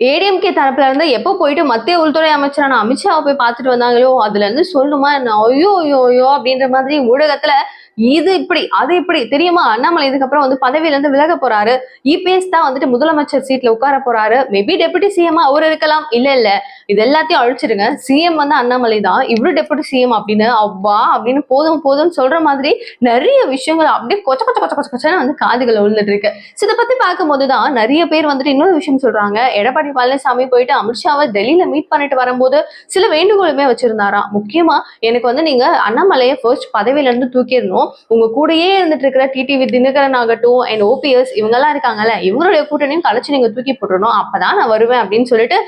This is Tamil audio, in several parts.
ஏடிஎம்கே தரப்புல இருந்து எப்போ போயிட்டு மத்திய உள்துறை அமைச்சரான அமித்ஷாவை போய் பார்த்துட்டு வந்தாங்களோ அதுல இருந்து சொல்லுமா என்ன? ஐயோ ஐயோ ஐயோ அப்படின்ற மாதிரி ஊடகத்துல இது இப்படி அது இப்படி. தெரியுமா? அண்ணாமலை இதுக்கப்புறம் வந்து பதவியில இருந்து விலக போறாரு. இபிஎஸ் தான் வந்துட்டு முதலமைச்சர் சீட்ல உட்கார போறாரு. மேபி டெபுட்டி சிஎம் அவர் இருக்கலாம். இல்ல இல்ல. இது எல்லாத்தையும் அழிச்சிருங்க. சிஎம் வந்து அண்ணாமலை தான். இவரு டெபுட்டி சிஎம் அப்படின்னு அவ்வா அப்படின்னு போதும் போதும் சொல்ற மாதிரி நிறைய விஷயங்கள் அப்படியே கொச்ச கொச்ச கொச்ச கொச்ச கொச்சன்னு வந்து காதுகளை விழுந்துட்டு இருக்கு. So இதை பத்தி பார்க்கும்போது தான் நிறைய பேர் வந்துட்டு இன்னொரு விஷயம் சொல்றாங்க. எடப்பாடி பழனிசாமி போயிட்டு அமித்ஷாவை டெல்லியில மீட் பண்ணிட்டு வரும்போது சில வேண்டுகோளுமே வச்சிருந்தாராம். முக்கியமா எனக்கு வந்து நீங்க அண்ணாமலையை ஃபர்ஸ்ட் பதவியில இருந்து தூக்கிடணும். உங்க கூடயே இருந்துட்டு இருக்கிற டிடிவி தினகரன் ஆகட்டும் அண்ட் ஓபிஎஸ் இவங்கெல்லாம் இருக்காங்கல்ல இவங்களுடைய கூட்டணியும் கலைச்சு நீங்க தூக்கி போட்டுடணும் அப்பதான் நான் வருவேன் அப்படின்னு சொல்லிட்டு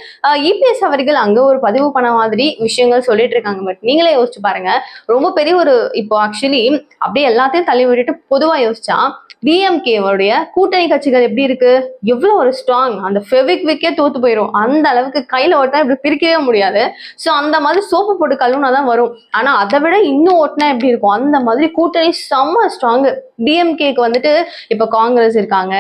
இபிஎஸ் அவர்கள் அங்க ஒரு பதிவு பண்ண மாதிரி விஷயங்கள் சொல்லிட்டு இருக்காங்க. பட் நீங்களே யோசிச்சு பாருங்க ரொம்ப பெரிய ஒரு இப்போ ஆக்சுவலி அப்படியே எல்லாத்தையும் தள்ளி விட்டுட்டு பொதுவா யோசிச்சா டிஎம்கேவுடைய கூட்டணி கட்சிகள் எப்படி இருக்கு? எவ்வளவு ஒரு ஸ்ட்ராங் அந்த ஃபெவிக் விக்கே தோத்து போயிடும் அந்த அளவுக்கு கையில ஓட்டினா இப்படி பிரிக்கவே முடியாது. ஸோ அந்த மாதிரி சோப்பு போட்டு கழுவுனா தான் வரும். ஆனா அதை விட இன்னும் ஓட்டினா எப்படி இருக்கும்? அந்த மாதிரி கூட்டணி செம்ம ஸ்ட்ராங் டிஎம்கேக்கு வந்துட்டு இப்போ காங்கிரஸ் இருக்காங்க.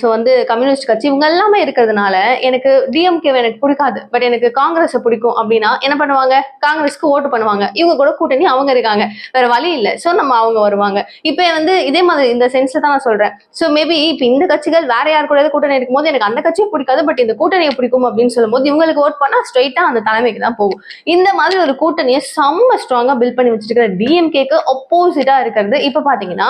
ஸோ வந்து கம்யூனிஸ்ட் கட்சி இவங்க எல்லாமே இருக்கிறதுனால எனக்கு டிஎம்கே எனக்கு பிடிக்காது. பட் எனக்கு காங்கிரஸை பிடிக்கும் அப்படின்னா என்ன பண்ணுவாங்க? காங்கிரஸ்க்கு ஓட்டு பண்ணுவாங்க. இவங்க கூட கூட்டணி அவங்க இருக்காங்க. வேற வழி இல்லை. ஸோ நம்ம அவங்க வருவாங்க. இப்போ வந்து இதே மாதிரி இந்த தான் நான் சொல்றேன். ஸோ மேபி இப்போ இந்த கட்சிகள் வேற யார் கூட கூட்டணி இருக்கும்போது எனக்கு அந்த கட்சியை பிடிக்காது பட் இந்த கூட்டணியை பிடிக்கும் அப்படின்னு சொல்லும்போது இவங்களுக்கு ஓட் பண்ணா ஸ்ட்ரைட்டா அந்த தலைமைக்கு தான் போகும். இந்த மாதிரி ஒரு கூட்டணியை செம்ம ஸ்ட்ராங்கா பில்ட் பண்ணி வச்சிருக்கிற டிஎம்கேக்கு அப்போசிட்டா இருக்கிறது. இப்போ பாத்தீங்கன்னா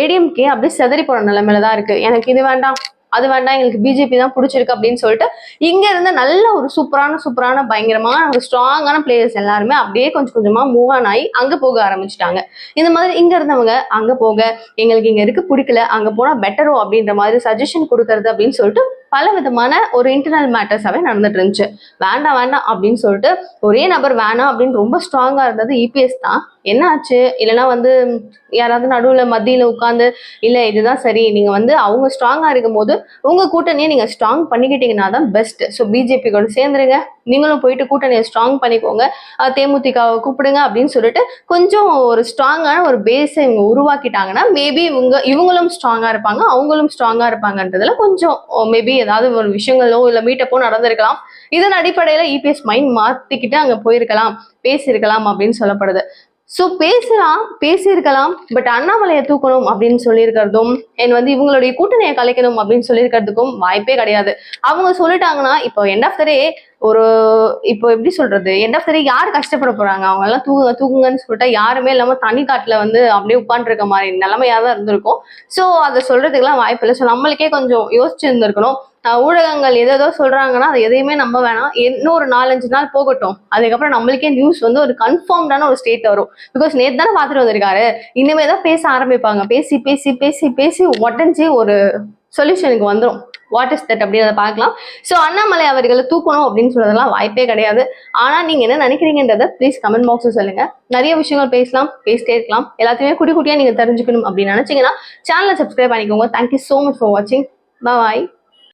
ஏடிஎம்கே அப்படியே செதறி போற நிலைமையில தான் இருக்கு. எனக்கு இது வேண்டாம். அது வேண்டாம் எங்களுக்கு பிஜேபி தான் பிடிச்சிருக்கு அப்படின்னு சொல்லிட்டு இங்க இருந்த நல்ல ஒரு சூப்பரான சூப்பரான பயங்கரமான ஒரு ஸ்ட்ராங்கான பிளேயர்ஸ் எல்லாருமே அப்படியே கொஞ்சம் கொஞ்சமா மூவ் ஆன் ஆகி அங்க போக ஆரம்பிச்சிட்டாங்க. இந்த மாதிரி இங்க இருந்தவங்க அங்க போக எங்களுக்கு இங்க இருக்கு பிடிக்கல அங்க போனா பெட்டரோ அப்படின்ற மாதிரி சஜஷன் கொடுக்கறது அப்படின்னு சொல்லிட்டு பல விதமான ஒரு இன்டர்னல் மேட்டர்ஸாகவே நடந்துட்டு இருந்துச்சு. வேண்டாம் வேண்டாம் அப்படின்னு சொல்லிட்டு ஒரே நபர் வேணாம் அப்படின்னு ரொம்ப ஸ்ட்ராங்காக இருந்தது இபிஎஸ் தான். என்ன ஆச்சு? இல்லைன்னா வந்து யாராவது நடுவில் மத்தியில் உட்காந்து இல்லை இதுதான் சரி. நீங்கள் வந்து அவங்க ஸ்ட்ராங்காக இருக்கும் போது உங்கள் கூட்டணியை நீங்கள் ஸ்ட்ராங் பண்ணிக்கிட்டீங்கன்னா தான் பெஸ்ட் ஸோ பிஜேபி கூட சேர்ந்துருங்க. நீங்களும் போயிட்டு கூட்டணியை ஸ்ட்ராங் பண்ணிக்கோங்க. தேமுதிகாவை கூப்பிடுங்க அப்படின்னு சொல்லிட்டு கொஞ்சம் ஒரு ஸ்ட்ராங்கான ஒரு பேஸை இவங்க உருவாக்கிட்டாங்கன்னா மேபி இவங்க இவங்களும் ஸ்ட்ராங்காக இருப்பாங்க அவங்களும் ஸ்ட்ராங்காக இருப்பாங்கன்றதுல கொஞ்சம் மேபி ஏதாவது ஒரு விஷயங்களோ இல்ல மீட்டப்போ நடந்திருக்கலாம். இதன் அடிப்படையில இபிஎஸ் மைண்ட் மாத்திக்கிட்டு அங்க போயிருக்கலாம். பேசியிருக்கலாம் அப்படின்னு சொல்லப்படுது. ஸோ பேசலாம் பேசியிருக்கலாம் பட் அண்ணாமலையை தூக்கணும் அப்படின்னு சொல்லியிருக்கிறதும் என் வந்து இவங்களுடைய கூட்டணியை கலைக்கணும் அப்படின்னு சொல்லியிருக்கிறதுக்கும் வாய்ப்பே கிடையாது. அவங்க சொல்லிட்டாங்கன்னா இப்போ எண்ட் ஆஃப் த டே ஒரு இப்போ எப்படி சொல்றது? எண்ட் ஆஃப் த டே யார் கஷ்டப்பட போறாங்க? அவங்க எல்லாம் தூங்குங்க தூங்குங்கன்னு சொல்லிட்டா யாருமே இல்லாம தனி காட்டுல வந்து அப்படியே உட்காந்துருக்க மாதிரி நிலைமையா தான் இருந்திருக்கும். ஸோ அதை சொல்றதுக்கெல்லாம் வாய்ப்பு இல்லை. ஸோ நம்மளுக்கே கொஞ்சம் யோசிச்சு இருந்திருக்கணும் ஊடகங்கள் எதோ சொல்றாங்கன்னா அது எதையுமே நம்ப வேணாம். இன்னும் ஒரு நாலஞ்சு நாள் போகட்டும். அதுக்கப்புறம் நம்மளுக்கே நியூஸ் வந்து ஒரு கன்ஃபார்ம்டான ஒரு ஸ்டேட் வரும். பிகாஸ் நேற்று தானே பார்த்துட்டு வந்திருக்காரு. இனிமே தான் பேச ஆரம்பிப்பாங்க. பேசி பேசி பேசி பேசி உடஞ்சி ஒரு சொல்யூஷனுக்கு வந்துடும் வாட் இஸ் தட் அப்படின்றத பார்க்கலாம். ஸோ அண்ணாமலை அவர்களை தூக்கணும் அப்படின்னு சொல்றதெல்லாம் வாய்ப்பே கிடையாது. ஆனால் நீங்கள் என்ன நினைக்கிறீங்கன்றத ப்ளீஸ் கமெண்ட் பாக்ஸில் சொல்லுங்கள் நிறைய விஷயங்கள் பேசலாம் பேசிட்டே இருக்கலாம். எல்லாத்தையுமே குட்டி குட்டியாக நீங்கள் தெரிஞ்சுக்கணும் அப்படின்னு நினச்சிங்கன்னா சேனலை சப்ஸ்கிரைப் பண்ணிக்கோங்க. தேங்க்யூ ஸோ மச் ஃபார் வாட்சிங் பாய்